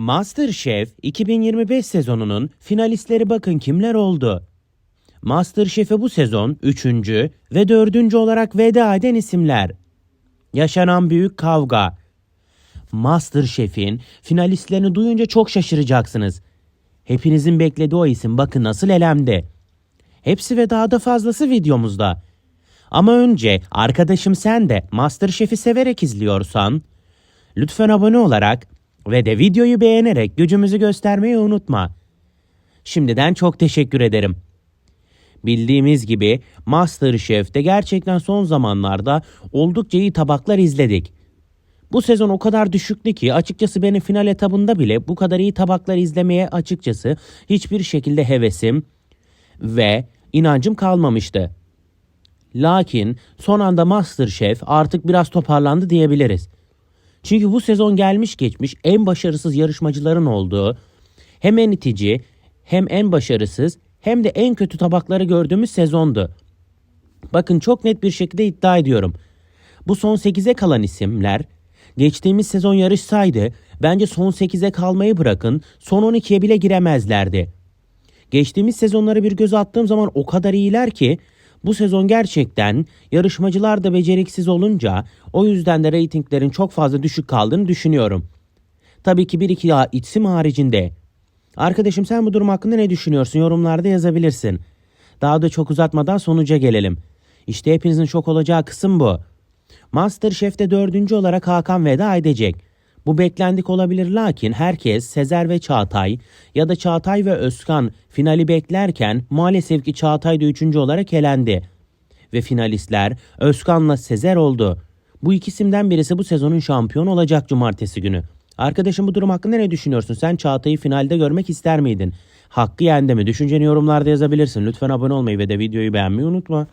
MasterChef 2025 sezonunun finalistleri bakın kimler oldu. MasterChef'e bu sezon 3. ve 4. olarak veda eden isimler. Yaşanan büyük kavga. MasterChef'in finalistlerini duyunca çok şaşıracaksınız. Hepinizin beklediği o isim bakın nasıl elendi. Hepsi ve daha da fazlası videomuzda. Ama önce arkadaşım sen de MasterChef'i severek izliyorsan lütfen abone olarak ve de videoyu beğenerek gücümüzü göstermeyi unutma. Şimdiden çok teşekkür ederim. Bildiğimiz gibi MasterChef'te gerçekten son zamanlarda oldukça iyi tabaklar izledik. Bu sezon o kadar düşüktü ki açıkçası benim final etabında bile bu kadar iyi tabaklar izlemeye açıkçası hiçbir şekilde hevesim ve inancım kalmamıştı. Lakin son anda MasterChef artık biraz toparlandı diyebiliriz. Çünkü bu sezon gelmiş geçmiş en başarısız yarışmacıların olduğu, hem en itici, hem en başarısız, hem de en kötü tabakları gördüğümüz sezondu. Bakın çok net bir şekilde iddia ediyorum. Bu son 8'e kalan isimler geçtiğimiz sezon yarışsaydı bence son 8'e kalmayı bırakın son 12'ye bile giremezlerdi. Geçtiğimiz sezonlara bir göz attığım zaman o kadar iyiler ki bu sezon gerçekten yarışmacılar da beceriksiz olunca o yüzden de reytinglerin çok fazla düşük kaldığını düşünüyorum. Tabii ki bir iki ya- isim haricinde. Arkadaşım sen bu durum hakkında ne düşünüyorsun? Yorumlarda yazabilirsin. Daha da çok uzatmadan sonuca gelelim. İşte hepinizin şok olacağı kısım bu. Masterchef'te dördüncü olarak Hakan veda edecek. Bu beklendik olabilir lakin herkes Sezer ve Çağatay ya da Çağatay ve Özkan finali beklerken maalesef ki Çağatay da üçüncü olarak elendi. Ve finalistler Özkan'la Sezer oldu. Bu iki isimden birisi bu sezonun şampiyonu olacak cumartesi günü. Arkadaşım bu durum hakkında ne düşünüyorsun? Sen Çağatay'ı finalde görmek ister miydin? Hakkı yendi mi? Düşünceni yorumlarda yazabilirsin. Lütfen abone olmayı ve de videoyu beğenmeyi unutma.